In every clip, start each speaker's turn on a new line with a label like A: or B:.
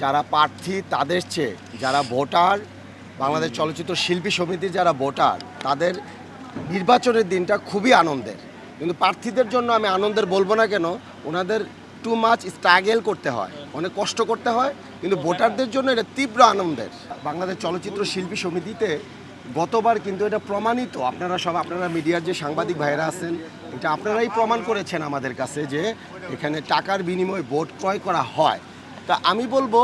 A: যারা প্রার্থী তাদের চেয়ে যারা ভোটার বাংলাদেশ চলচ্চিত্র শিল্পী সমিতির যারা ভোটার তাদের নির্বাচনের দিনটা খুবই আনন্দের। কিন্তু প্রার্থীদের জন্য আমি আনন্দের বলব না কেন ওনাদের টু মাচ স্ট্রাগেল করতে হয়। অনেক কষ্ট করতে হয় কিন্তু ভোটারদের জন্য এটা তীব্র আনন্দের। বাংলাদেশ চলচ্চিত্র শিল্পী সমিতিতে গতবার কিন্তু এটা প্রমাণিত। আপনারা সব আপনারা মিডিয়ার যে সাংবাদিক ভাইরা আছেন এটা আপনারাই প্রমাণ করেছেন আমাদের কাছে যে এখানে টাকার বিনিময়ে ভোট ক্রয় করা হয়। তা আমি বলব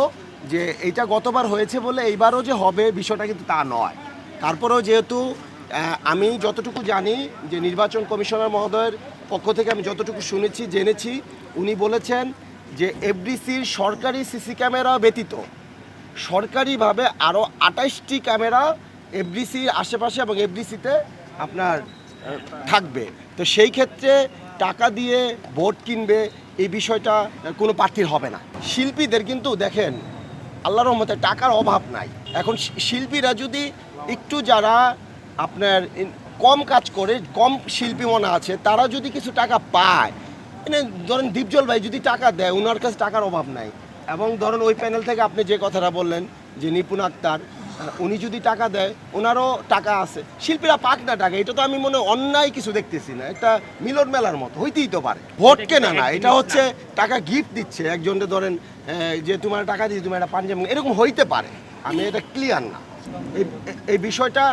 A: যে এটা গতবার হয়েছে বলে এইবারও যে হবে বিষয়টা কিন্তু তা নয়। তারপরেও যেহেতু আমি যতটুকু জানি যে নির্বাচন কমিশনার মহোদয়ের পক্ষ থেকে আমি যতটুকু শুনেছি, জেনেছি, উনি বলেছেন যে এফডিসির সরকারি সিসি ক্যামেরা ব্যতীত সরকারিভাবে আরও আঠাশটি ক্যামেরা এফডিসির আশেপাশে এবং এফডিসিতে আপনার থাকবে। তো সেই ক্ষেত্রে টাকা দিয়ে ভোট কিনবে এই বিষয়টা কোনো প্রার্থীর হবে না। শিল্পীদের কিন্তু দেখেন, আল্লাহর রহমতে টাকার অভাব নাই। এখন শিল্পীরা যদি একটু যারা আপনার কম কাজ করে, কম শিল্পী মনে আছে, তারা যদি কিছু টাকা পায় মানে ধরেন দীপজল ভাই যদি টাকা দেয় ওনার কাছে টাকার অভাব নাই। এবং ধরেন ওই প্যানেল থেকে আপনি যে কথাটা বললেন যে নিপুণ আক্তার উনি যদি টাকা দেয় ওনারও টাকা আছে। শিল্পীরা পাক না টাকা এটা তো আমি মনে হয় অন্যায় কিছু দেখতেছি না। একটা মিলন মেলার মতো হইতেই তো পারে। ভোট কেনা না এটা হচ্ছে টাকা গিফট দিচ্ছে। একজনকে ধরেন যে তোমার টাকা দিয়ে তুমি একটা পাঞ্জাবি এরকম হইতে পারে। আমি এটা ক্লিয়ার না। এই এই বিষয়টা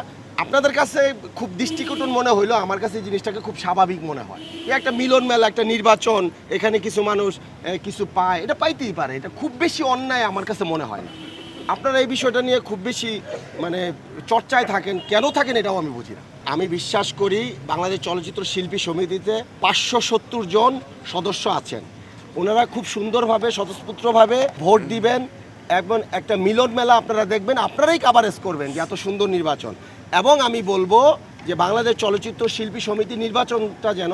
A: আপনাদের কাছে খুব দৃষ্টিকটন মনে হইল আমার কাছে জিনিসটাকে খুব স্বাভাবিক মনে হয়। এই একটা মিলন মেলা একটা নির্বাচন এখানে কিছু মানুষ কিছু পায় এটা পাইতেই পারে। এটা খুব বেশি অন্যায় আমার কাছে মনে হয় না। আপনারা এই বিষয়টা নিয়ে খুব বেশি মানে চর্চায় থাকেন, কেন থাকেন এটাও আমি বুঝি না। আমি বিশ্বাস করি বাংলাদেশ চলচ্চিত্র শিল্পী সমিতিতে পাঁচশো সত্তর জন সদস্য আছেন। ওনারা খুব সুন্দরভাবে, স্বতঃস্ফূর্তভাবে ভোট দিবেন এবং একটা মিলন মেলা আপনারা দেখবেন, আপনারাই কাভারেজ করবেন যে এত সুন্দর নির্বাচন। এবং আমি বলব যে বাংলাদেশ চলচ্চিত্র শিল্পী সমিতি নির্বাচনটা যেন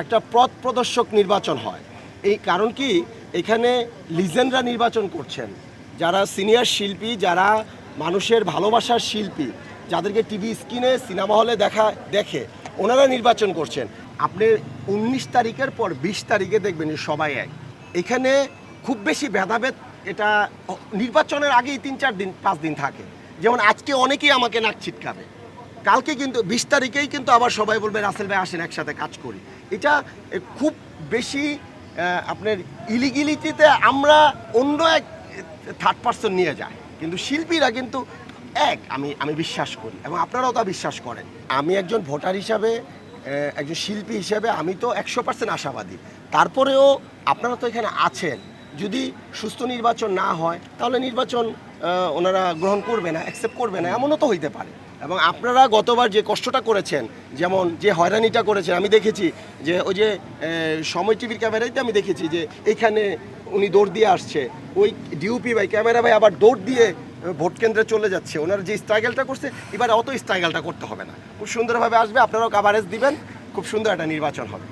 A: একটা পথ প্রদর্শক নির্বাচন হয়। এই কারণ কি? এখানে লিজেন্ডরা নির্বাচন করছেন। যারা সিনিয়র শিল্পী, যারা মানুষের ভালোবাসার শিল্পী, যাদেরকে টিভি স্ক্রিনে, সিনেমা হলে দেখা, দেখে, ওনারা নির্বাচন করছেন। আপনি উনিশ তারিখের পর বিশ তারিখে দেখবেন সবাই এক। এখানে খুব বেশি ভেদাভেদ, এটা নির্বাচনের আগেই তিন চার দিন, পাঁচ দিন থাকে। যেমন আজকে অনেকেই আমাকে নাক ছিটকাবে। কালকে কিন্তু, বিশ তারিখেই কিন্তু আবার সবাই বলবে, রাসেল ভাই, আসেন, একসাথে কাজ করি। এটা খুব বেশি আপনার ইলিগিলিটিতে আমরা অন্য এক থার্ড পার্সন নিয়ে যায়। কিন্তু শিল্পীরা কিন্তু এক, আমি আমি বিশ্বাস করি এবং আপনারাও তা বিশ্বাস করেন। আমি একজন ভোটার হিসাবে একজন শিল্পী হিসাবে আমি তো একশো পার্সেন্ট আশাবাদী। তারপরেও আপনারা তো এখানে আছেন। যদি সুস্থ নির্বাচন না হয়, তাহলে নির্বাচন ওনারা গ্রহণ করবে না অ্যাকসেপ্ট করবে না, এমনও তো হইতে পারে। এবং আপনারা গতবার যে কষ্টটা করেছেন, যেমন যে হয়রানিটা করেছেন, আমি দেখেছি যে ওই যে সময় টিভির ক্যামেরাতে আমি দেখেছি যে এখানে উনি দৌড় দিয়ে আসছে। ওই ডিউপি ভাই, ক্যামেরা ভাই আবার দৌড় দিয়ে ভোট কেন্দ্রে চলে যাচ্ছে। ওনার যে স্ট্রাগলটা করছে, এবার অত স্ট্রাগলটা করতে হবে না। খুব সুন্দরভাবে আসবে, আপনারাও কাভারেজ দিবেন, খুব সুন্দর একটা নির্বাচন হবে।